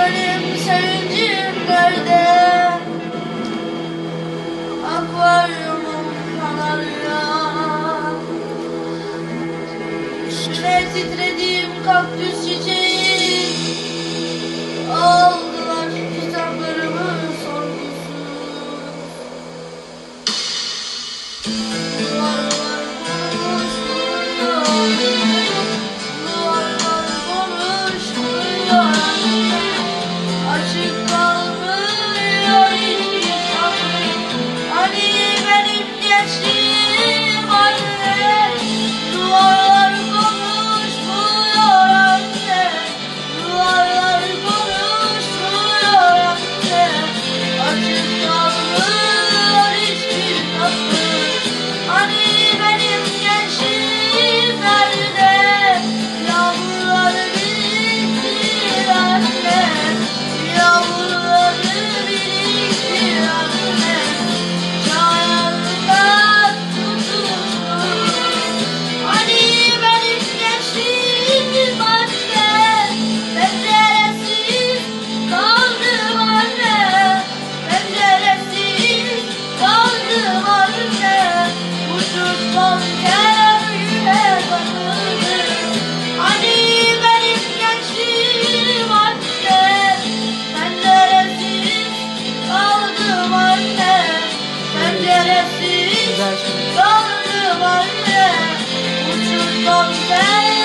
benim sevincim nerede? Akvaryumum kanarya Üstüne titrediğim kaktüs çiçeği Aldılar kitaplarımı sorgusuz today.